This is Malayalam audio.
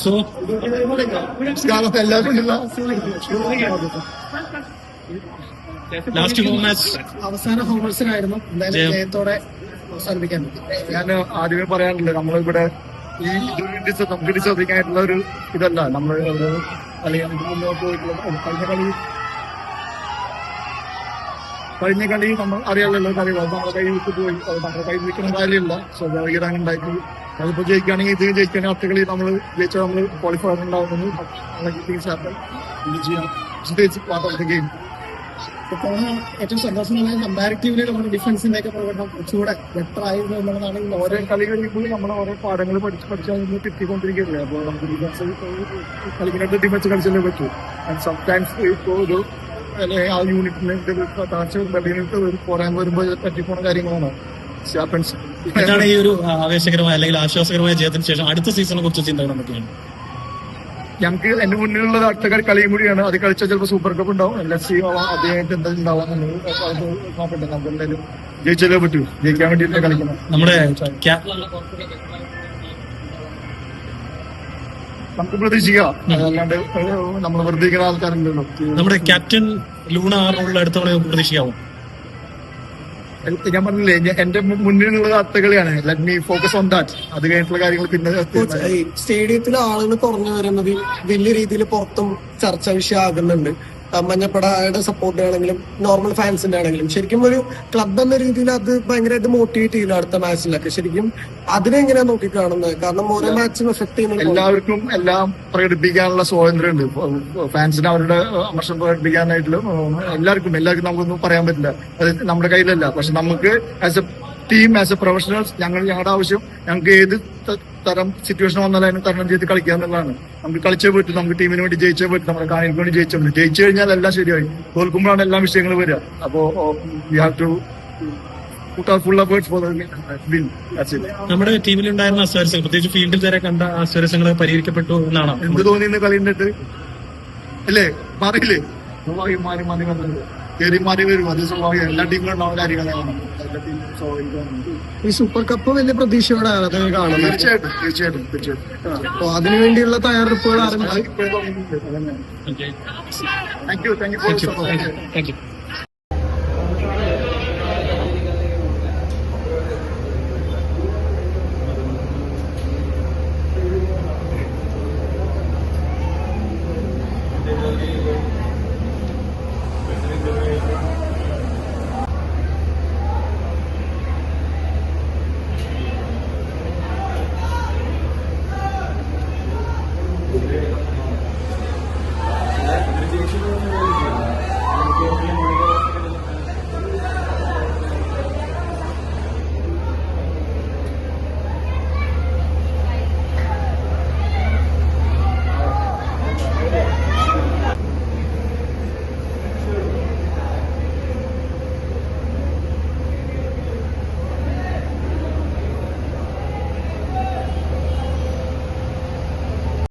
സോ നമസ്കാരം എല്ലാവരും ലാസ്റ്റ് ഹോം മാച്ച് അവസാന ഹോംവർക്സിനായിരുന്നു എന്തായാലും ജയം. ജയത്തോടെ അവസാനിപ്പിക്കാൻ ഞാൻ ആദ്യമേ പറയാനുള്ളത് നമ്മളിവിടെ ഈ ഇത് നമുക്ക് ശ്രദ്ധിക്കാനായിട്ടുള്ള ഒരു ഇതല്ല. നമ്മൾ നമുക്ക് മുന്നോട്ട് പോയിട്ടുള്ള കഴിഞ്ഞ കളി കഴിഞ്ഞ കളി നമ്മൾ അറിയാമല്ലോ കളികൾ നമ്മുടെ കൈ വിട്ട് പോയി. അത് നമ്മുടെ കൈ നിൽക്കുന്ന കാര്യമില്ല. സ്വാഭാവികത ഉണ്ടാക്കി അതിപ്പോ ജയിക്കുകയാണെങ്കിൽ ഇത് ജയിക്കുകയാണെങ്കിൽ അടുത്ത കളി നമ്മൾ ജയിച്ചാൽ നമ്മൾ ക്വാളിഫൈ ഉണ്ടാവുന്നത് പാർട്ട് ഓഫ് ദ ഗെയിം ഇത്തവണ ഏറ്റവും സന്തോഷമുള്ള കമ്പാരിറ്റീവ്ലി നമ്മുടെ ഡിഫൻസിന്റെ ഒക്കെ പ്രകടനം കുറച്ചുകൂടെ ബെറ്റർ ആയിരുന്നു എന്നുള്ളതാണ് ഓരോ കളി കഴിയുമ്പോൾ നമ്മൾ ഓരോ പാഠങ്ങൾ പഠിച്ച് പഠിച്ചാൽ നിന്ന് കിട്ടിക്കൊണ്ടിരിക്കുകയല്ലേ? അപ്പോൾ നമുക്ക് ഡിഫൻസ് കളിക്കുന്നത് ഡിഫൻസ് കളിച്ചല്ലേ പറ്റൂ. ആൻഡ് സംടൈംസ് ഇപ്പോൾ ഒരു അല്ലെങ്കിൽ ആ യൂണിറ്റിന് താഴ്ച ഒരു പോരാൻ വരുമ്പോൾ പറ്റിപ്പോണ കാര്യങ്ങളാണ്. ഹാപ്പൻസ് എന്താണ് ഈ ഒരു ആവേശകരമായ അല്ലെങ്കിൽ ആശ്വാസകരമായ ജയത്തിന് ശേഷം അടുത്ത സീസണിനെ കുറിച്ച് ചിന്തകൾ എന്തൊക്കെയാണ്? ഞങ്ങൾക്ക് എന്റെ മുന്നിലുള്ളത് അടുത്ത കളി കളിയും കൂടിയാണ്. അത് കളിച്ചാൽ ചിലപ്പോൾ സൂപ്പർ കപ്പ് ഉണ്ടാവും. എൽ എസ് സി അദ്ദേഹത്തെ എന്താ ഉണ്ടാവാം നോക്കട്ടെ. നമുക്ക് എന്തായാലും ജയിച്ചാലേ പറ്റൂ? ജയിക്കാൻ വേണ്ടിയിട്ട് കളിക്കണം നമ്മുടെ നമുക്ക് പ്രതീക്ഷിക്കാം. അല്ലാണ്ട് നമ്മൾ വെറുതെ ആൾക്കാരുണ്ടല്ലോ. നമ്മുടെ ക്യാപ്റ്റൻ ലൂണ ആറുള്ള റോളിൽ അടുത്ത പ്രതീക്ഷിക്കാവും? ഞാൻ പറഞ്ഞില്ലേ എന്റെ മുന്നിലുള്ള കഥകളിയാണ് let me focus on that അത് കഴിഞ്ഞിട്ടുള്ള കാര്യങ്ങൾ പിന്നെ. സ്റ്റേഡിയത്തിലെ ആളുകൾ കുറഞ്ഞു വരുന്നത് വലിയ രീതിയിൽ പുറത്തും ചർച്ചാ വിഷയമാകുന്നുണ്ട് മഞ്ഞപ്പടയുടെ സപ്പോർട്ട് ആണെങ്കിലും നോർമൽ ഫാൻസിന്റെ ആണെങ്കിലും. ശരിക്കും ഒരു ക്ലബ് എന്ന രീതിയിൽ അത് ഭയങ്കരമായിട്ട് മോട്ടിവേറ്റ് ചെയ്യില്ല അടുത്ത മാച്ചിലൊക്കെ ശരിക്കും അതിനെങ്ങനെയാ നോക്കി കാണുന്നത്? കാരണം ഓരോ മാച്ചും എഫക്ട് ചെയ്യുന്നത് എല്ലാവർക്കും എല്ലാം പ്രകടിപ്പിക്കാനുള്ള സ്വാതന്ത്ര്യമുണ്ട് ഫാൻസിന് അവരുടെ അമർഷം പ്രകടിപ്പിക്കാനായിട്ടുള്ള എല്ലാവർക്കും എല്ലാവർക്കും നമുക്കൊന്നും പറയാൻ പറ്റില്ല. അത് നമ്മുടെ കയ്യിലല്ല. പക്ഷെ നമുക്ക് as a team as a professionals ഞങ്ങൾ ഞങ്ങളുടെ ആവശ്യം ഞങ്ങൾക്ക് ഏത് തരം സിറ്റുവേഷൻ വന്നാലും അതിനെ തരണം ചെയ്ത് കളിക്കുക എന്നുള്ളതാണ്. നമുക്ക് കളിച്ചേ പറ്റും നമുക്ക് ടീമിന് വേണ്ടി ജയിച്ചേ പറ്റും നമ്മുടെ കാണിക്ക് വേണ്ടി ജയിച്ചേ പറ്റും ജയിച്ചു കഴിഞ്ഞാൽ എല്ലാം ശരിയായി. തോൽക്കുമ്പോഴാണ് എല്ലാ വിഷയങ്ങളും വരിക. അപ്പോ വി ഹാവ് ടു നമ്മുടെ ടീമിലുണ്ടായിരുന്ന അസ്വാരസ്യങ്ങൾ പ്രത്യേകിച്ച് ഫീൽഡിൽ വരെ കണ്ട അസ്വാരസ്യങ്ങൾ പരിഹരിക്കപ്പെട്ടു എന്നാണ്? എന്ത് തോന്നി ഇന്ന് അല്ലേ പറയില്ലേ? മാറി മാറി മാറി വന്നത് കയറി മാറി വരും. അത് സ്വാഭാവികം എല്ലാ ടീമിലും ഉണ്ടാവുന്ന കാര്യങ്ങളാണ്. എല്ലാ ടീമും സ്വാഭാവികമാണ് ഈ സൂപ്പർ കപ്പ് വലിയ പ്രതീക്ഷയോടെ അത് കാണുന്നത്? തീർച്ചയായിട്ടും തീർച്ചയായിട്ടും തീർച്ചയായിട്ടും. അപ്പൊ അതിനുവേണ്ടിയുള്ള തയ്യാറെടുപ്പുകൾ ആരംഭിച്ചു? Thank for thank you. Thank you it.